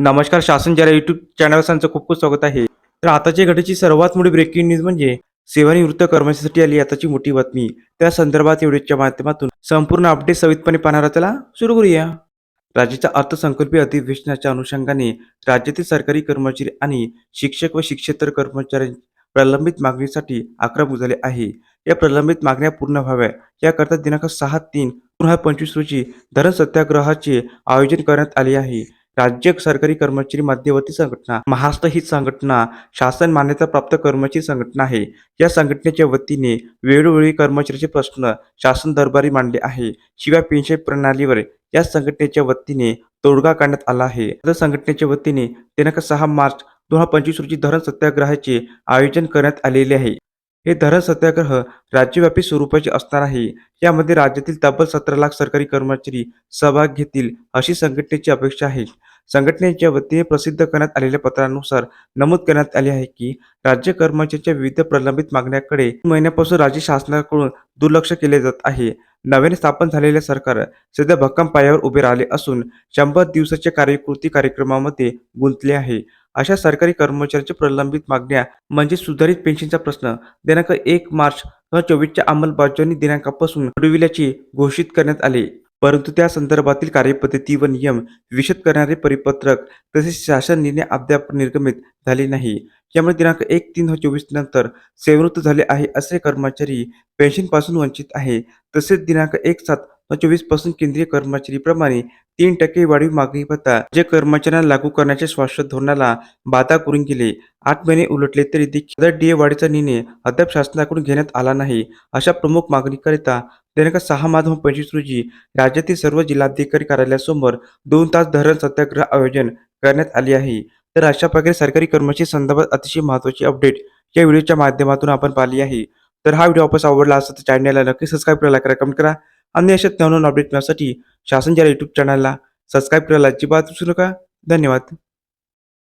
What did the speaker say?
नमस्कार शासन जरा युट्यूब चॅनल त्यांचं खूप खूप स्वागत आहे. तर आताच्या घडीची सर्वात मोठी ब्रेकिंग न्यूज म्हणजे सेवानिवृत्त कर्मचाऱ्यांसाठी आली आताची मोठी बातमी. त्या संदर्भात व्हिडिओच्या माध्यमातून संपूर्ण अपडेट सवितपणे पाहणारा त्याला सुरू करूया. राज्याच्या अर्थसंकल्पीय अधिवेशनाच्या अनुषंगाने राज्यातील सरकारी कर्मचारी आणि शिक्षक व शिक्षेतर कर्मचारी प्रलंबित मागणीसाठी आक्रमक झाले आहे. या प्रलंबित मागण्या पूर्ण व्हाव्या याकरता दिनांक सहा तीन दोन हजार पंचवीस रोजी धरण सत्याग्रहाचे आयोजन करण्यात आले आहे. राज्य सरकारी कर्मचारी मध्यवर्ती संघटना महाराष्ट्र ही संघटना शासन मान्यता प्राप्त कर्मचारी संघटना आहे. या संघटनेच्या वतीने वेळोवेळी कर्मचाऱ्याचे प्रश्न शासन दरबारी मांडले आहे. शिवाय पेन्शन प्रणालीवर या संघटनेच्या वतीने तोडगा काढण्यात आला आहे. तर संघटनेच्या वतीने दिनांक सहा मार्च दोन हजार पंचवीस रोजी धरण सत्याग्रहाचे आयोजन करण्यात आलेले आहे. हे धरण सत्याग्रह राज्यव्यापी स्वरूपाचे असणार आहे यामध्ये राज्यातील तब्बल सतरा लाख सरकारी कर्मचारी सहभाग घेतील अशी संघटनेची अपेक्षा आहे. संघटनेच्या वतीने प्रसिद्ध करण्यात आलेल्या पत्रानुसार नमूद करण्यात आले आहे की राज्य कर्मचाऱ्यांच्या विविध प्रलंबित मागण्याकडे तीन महिन्यापासून राज्य शासनाकडून दुर्लक्ष केले जात आहे. नव्याने स्थापन झालेले सरकार सध्या भक्कम पायावर उभे राहिले असून शंभर दिवसाच्या कार्यकृती कार्यक्रमामध्ये गुंतले आहे. अशा सरकारी कर्मचाऱ्यांच्या प्रलंबित मागण्या म्हणजे सुधारित पेन्शनचा प्रश्न दिनांक एक मार्च दोन हजार चोवीसच्या अंमलबजावणी दिनांकापासून सोडविल्याचे घोषित करण्यात आले. परंतु त्या संदर्भातील कार्यपद्धती व नियम विशद करणारे परिपत्रक तसेच शासन निर्णय अद्याप निर्गमित झाले नाही. यामुळे दिनांक एक तीन हजार चोवीस नंतर सेवृत्त झाले आहे असे कर्मचारी पेन्शनपासून वंचित आहे. तसेच दिनांक एक सात चोवीसपासून केंद्रीय कर्मचारीप्रमाणे तीन टक्के वाढीव मागणी भत्ता जे कर्मचाऱ्यांना लागू करण्याच्या शाश्वत धोरणाला बाधा करून गेले. आठ महिने उलटले तरी देखील डीए वाढीचा निर्णय अद्याप शासनाकडून घेण्यात आला नाही अशा प्रमुख मागणीकरिता दिनांक सहा मार्च पंचवीस रोजी राज्यातील सर्व जिल्हाधिकारी कार्यालयासमोर दोन तास धरण सत्याग्रह आयोजन करण्यात आले आहे. तर अशा प्रकारे सरकारी कर्मचारी संदर्भात अतिशय महत्वाची अपडेट या व्हिडिओच्या माध्यमातून आपण पाहिली आहे. तर हा व्हिडिओ आपल्यास आवडला असेल तर चॅनलला नक्की सबस्क्राईब करायला करा कमेंट करा. आणि अशाच नवनवीन अपडेट मिळण्यासाठी शासनच्या यूट्यूब चॅनलला सबस्क्राईब करायला अजिबात विसरू नका. धन्यवाद.